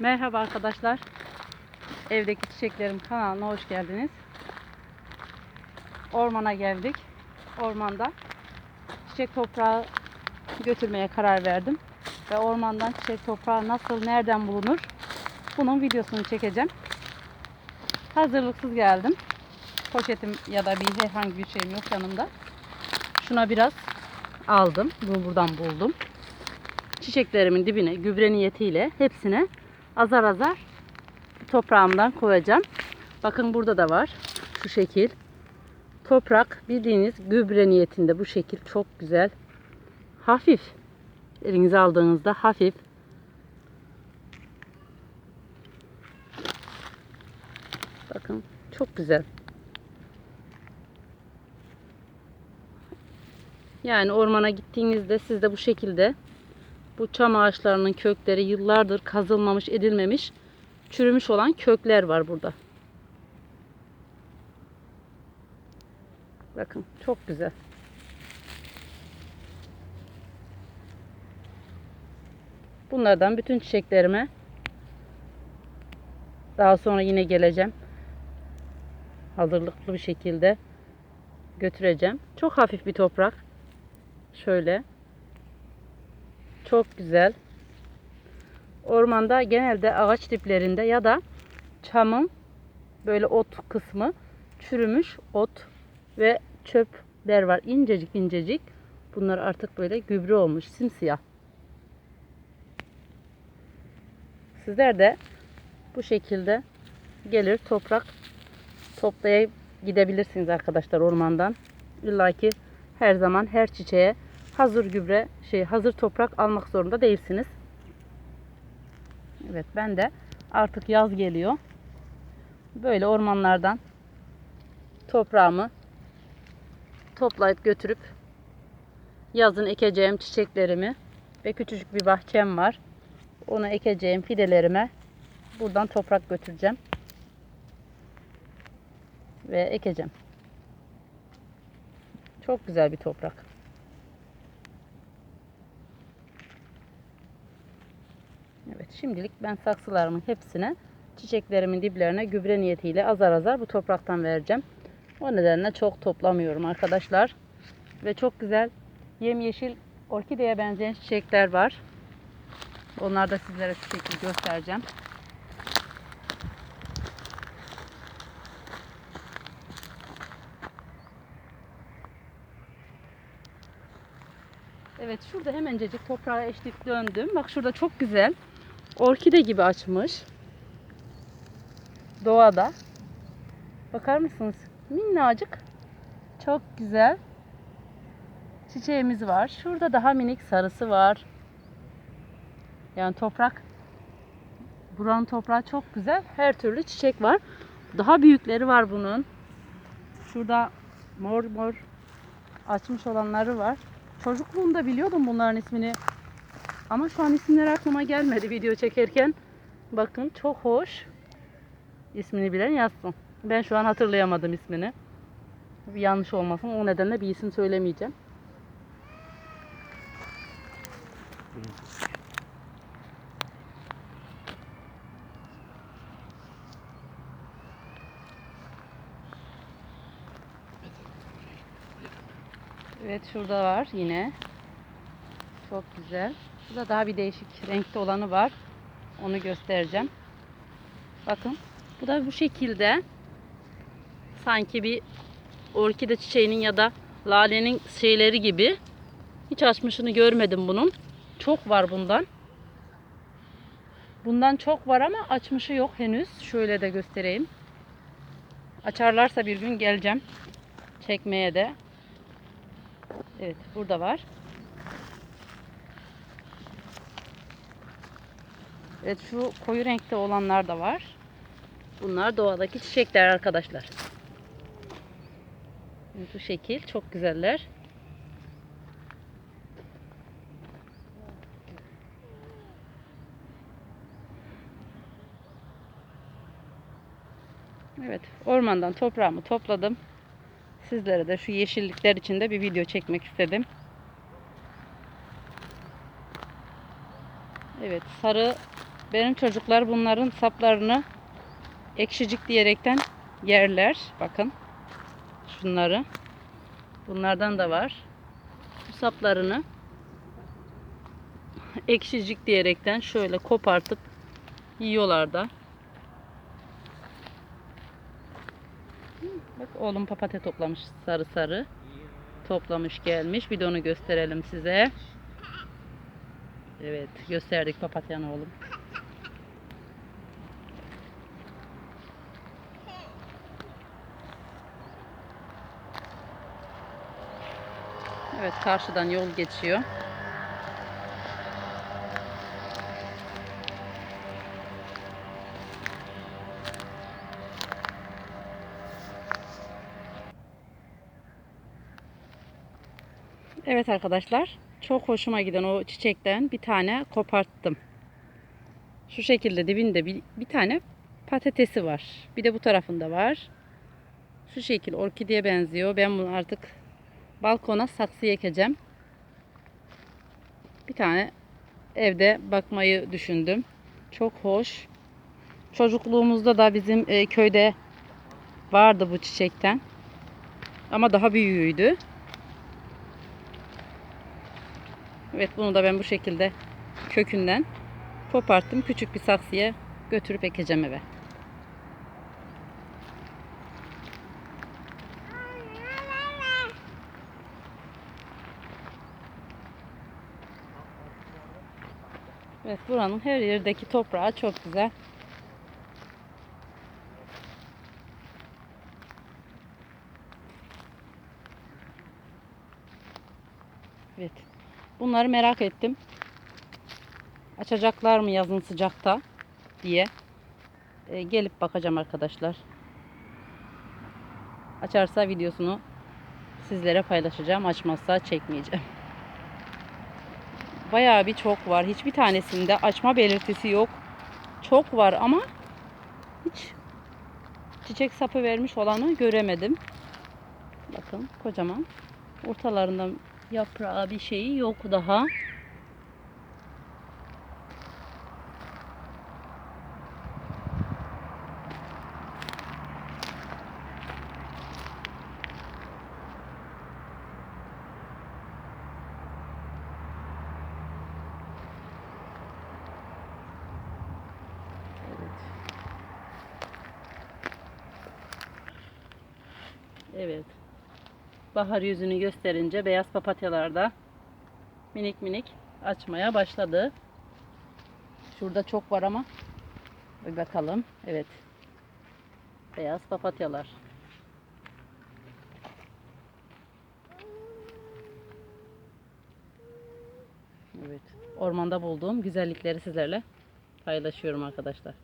Merhaba arkadaşlar. Evdeki çiçeklerim kanalına hoş geldiniz. Ormana geldik. Ormanda çiçek toprağı götürmeye karar verdim. Ve ormandan çiçek toprağı nasıl, nereden bulunur? Bunun videosunu çekeceğim. Hazırlıksız geldim. Poşetim ya da bir herhangi bir şeyim yok yanımda. Şuna biraz aldım. Bunu buradan buldum. Çiçeklerimin dibine gübre niyetiyle hepsine azar azar toprağımdan koyacağım. Bakın burada da var. Şu şekil. Toprak bildiğiniz gübre niyetinde bu şekil çok güzel. Hafif. Elinize aldığınızda hafif. Bakın çok güzel. Yani ormana gittiğinizde siz de bu şekilde bu çam ağaçlarının kökleri yıllardır kazılmamış, edilmemiş, çürümüş olan kökler var burada. Bakın çok güzel. Bunlardan bütün çiçeklerime daha sonra yine geleceğim. Hazırlıklı bir şekilde götüreceğim. Çok hafif bir toprak. Şöyle. Çok güzel. Ormanda genelde ağaç diplerinde ya da çamın böyle ot kısmı çürümüş ot ve çöpler var. İncecik incecik. Bunlar artık böyle gübre olmuş. Simsiyah. Sizler de bu şekilde gelir toprak toplayıp gidebilirsiniz arkadaşlar ormandan. İlla ki her zaman her çiçeğe hazır gübre, şey hazır toprak almak zorunda değilsiniz. Evet ben de artık yaz geliyor. Böyle ormanlardan toprağımı toplayıp götürüp yazın ekeceğim çiçeklerimi ve küçücük bir bahçem var. Onu ekeceğim fidelerime buradan toprak götüreceğim. Ve ekeceğim. Çok güzel bir toprak. Evet şimdilik ben saksılarımın hepsine çiçeklerimin diplerine gübre niyetiyle azar azar bu topraktan vereceğim. O nedenle çok toplamıyorum arkadaşlar. Ve çok güzel yemyeşil orkideye benzeyen çiçekler var. Onları da sizlere şu şekilde göstereceğim. Evet şurada hemencecik toprağa eşlik döndüm. Bak şurada çok güzel orkide gibi açmış. Doğada. Bakar mısınız? Minnacık. Çok güzel. Çiçeğimiz var. Şurada daha minik sarısı var. Yani toprak buranın toprağı çok güzel. Her türlü çiçek var. Daha büyükleri var bunun. Şurada mor mor açmış olanları var. Çocukluğumda biliyordum bunların ismini. Ama şu an isimleri aklıma gelmedi video çekerken. Bakın çok hoş. İsmini bilen yazsın. Ben şu an hatırlayamadım ismini. Yanlış olmasın. O nedenle bir isim söylemeyeceğim. Evet şurada var yine. Çok güzel. Burada daha bir değişik renkte olanı var. Onu göstereceğim. Bakın. Bu da bu şekilde. Sanki bir orkide çiçeğinin ya da lalenin şeyleri gibi. Hiç açmışını görmedim bunun. Çok var bundan. Bundan çok var ama açmışı yok henüz. Şöyle de göstereyim. Açarlarsa bir gün geleceğim. Çekmeye de. Evet burada var. Evet şu koyu renkte olanlar da var. Bunlar doğadaki çiçekler arkadaşlar. Bu şekil çok güzeller. Evet ormandan toprağımı topladım. Sizlere de şu yeşillikler içinde bir video çekmek istedim. Evet sarı Benim çocuklar bunların saplarını ekşicik diyerekten yerler. Bakın. Şunları. Bunlardan da var. Bu saplarını ekşicik diyerekten şöyle kopartıp yiyorlar da. Bak oğlum papatya toplamış sarı sarı. Toplamış gelmiş. Bir de onu gösterelim size. Evet gösterdik papatyanı oğlum. Evet karşıdan yol geçiyor. Evet arkadaşlar, çok hoşuma giden o çiçekten bir tane koparttım. Şu şekilde dibinde bir, bir tane patatesi var. Bir de bu tarafında var. Şu şekil orkideye benziyor. Ben bunu artık balkona saksı ekeceğim. Bir tane evde bakmayı düşündüm. Çok hoş. Çocukluğumuzda da bizim e, köyde vardı bu çiçekten. Ama daha büyüğüydü. Evet bunu da ben bu şekilde kökünden koparttım. Küçük bir saksıya götürüp ekeceğim eve. Evet buranın her yerdeki toprağı çok güzel. Evet. Bunları merak ettim. Açacaklar mı yazın sıcakta diye. Ee, gelip bakacağım arkadaşlar. Açarsa videosunu sizlere paylaşacağım. Açmazsa çekmeyeceğim. Bayağı bir çok var. Hiçbir tanesinde açma belirtisi yok. Çok var ama hiç çiçek sapı vermiş olanı göremedim. Bakın kocaman. Ortalarında yaprağı bir şeyi yok daha. Evet. Bahar yüzünü gösterince beyaz papatyalar da minik minik açmaya başladı. Şurada çok var ama bir bakalım. Evet. Beyaz papatyalar. Evet. Ormanda bulduğum güzellikleri sizlerle paylaşıyorum arkadaşlar.